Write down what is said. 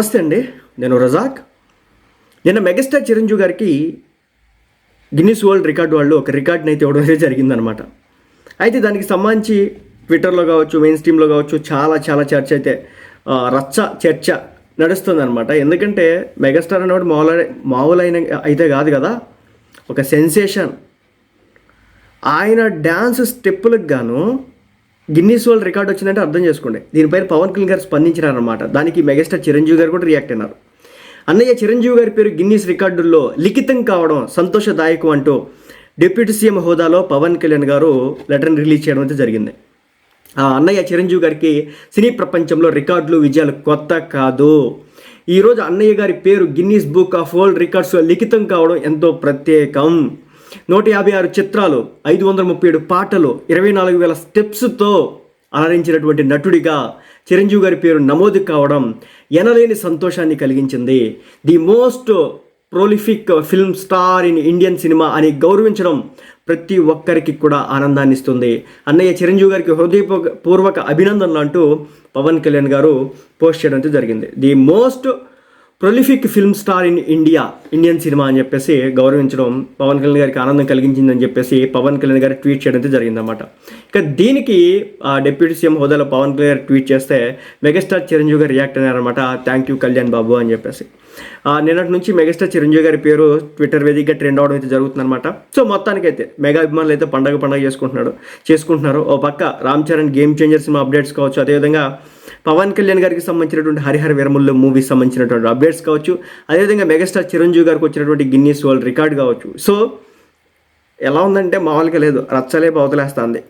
నమస్తే అండి. నేను రజాక్. నిన్న మెగాస్టార్ చిరంజీవి గారికి గిన్నిస్ వరల్డ్ రికార్డు వాళ్ళు ఒక రికార్డ్ని అయితే ఇవ్వడం అనేది జరిగిందనమాట అయితే దానికి సంబంధించి ట్విట్టర్లో కావచ్చు మెయిన్ స్ట్రీమ్లో కావచ్చు చాలా చాలా చర్చ అయితే రచ్చ చర్చ నడుస్తుందన్నమాట. ఎందుకంటే మెగాస్టార్ అనేవాడు మామూలు మామూలైన అయితే కాదు కదా ఒక సెన్సేషన్. ఆయన డ్యాన్స్ స్టెప్పులకు గాను గిన్నీస్ వరల్డ్ రికార్డ్ వచ్చిందంటే అర్థం చేసుకోండి. దీనిపైన పవన్ కళ్యాణ్ గారు స్పందించినారనమాట దానికి మెగాస్టార్ చిరంజీవి గారు కూడా రియాక్ట్ అయినారు. అన్నయ్య చిరంజీవి గారి పేరు గిన్నీస్ రికార్డుల్లో లిఖితం కావడం సంతోషదాయకం అంటూ డిప్యూటీ సీఎం హోదాలో పవన్ కళ్యాణ్ గారు లెటర్ని రిలీజ్ చేయడం అయితే జరిగింది. ఆ అన్నయ్య చిరంజీవి గారికి సినీ ప్రపంచంలో రికార్డులు విజయాలు కొత్త కాదు. ఈరోజు అన్నయ్య గారి పేరు గిన్నీస్ బుక్ ఆఫ్ వరల్డ్ రికార్డ్స్లో లిఖితం కావడం ఎంతో ప్రత్యేకం. నూట యాభై ఆరు చిత్రాలు ఐదు వందల ముప్పై ఏడు పాటలు ఇరవై నాలుగు వేల స్టెప్స్తో అలరించినటువంటి నటుడిగా చిరంజీవి గారి పేరు నమోదు కావడం ఎనలేని సంతోషాన్ని కలిగించింది. The most prolific film star in Indian cinema అని గౌరవించడం ప్రతి ఒక్కరికి కూడా ఆనందాన్ని ఇస్తుంది. అన్నయ్య చిరంజీవి గారికి హృదయపూర్వక అభినందనలు అంటూ పవన్ కళ్యాణ్ గారు పోస్ట్ చేయడం జరిగింది. The most prolific film star in India Indian cinema అని చెప్పేసి గౌరవించడం పవన్ కళ్యాణ్ గారికి ఆనందం కలిగించిందని చెప్పేసి పవన్ కళ్యాణ్ గారు ట్వీట్ చేయడం అయితే జరిగిందన్నమాట. ఇక దీనికి ఆ డిప్యూటీ సీఎం హోదాలో పవన్ కళ్యాణ్ గారు ట్వీట్ చేస్తే మెగాస్టార్ చిరంజీవి గారు రియాక్ట్ అయ్యారనమాట థ్యాంక్ యూ కళ్యాణ్ బాబు అని చెప్పేసి. ఆ, నిన్నటి నుంచి మెగాస్టార్ చిరంజీవి గారి పేరు ట్విట్టర్ వేదికగా ట్రెండ్ అవడం అయితే జరుగుతుందన్నమాట. సో మొత్తానికైతే మెగా అభిమానులు అయితే పండగ పండగ చేసుకుంటున్నాడు చేసుకుంటున్నారు. ఓ పక్క Ram Charan game changer cinema updates కావచ్చు అదేవిధంగా పవన్ కళ్యాణ్ గారికి సంబంధించినటువంటి హరిహర వీరముల్లో మూవీస్ సంబంధించినటువంటి అప్డేట్స్ కావచ్చు. అదేవిధంగా మెగాస్టార్ చిరంజీవి గారికి వచ్చినటువంటి గిన్నీస్ వరల్డ్ రికార్డ్ కావచ్చు. సో ఎలా ఉందంటే మామూలుగా లేదు. రచ్చలే బవతలేస్తుంది.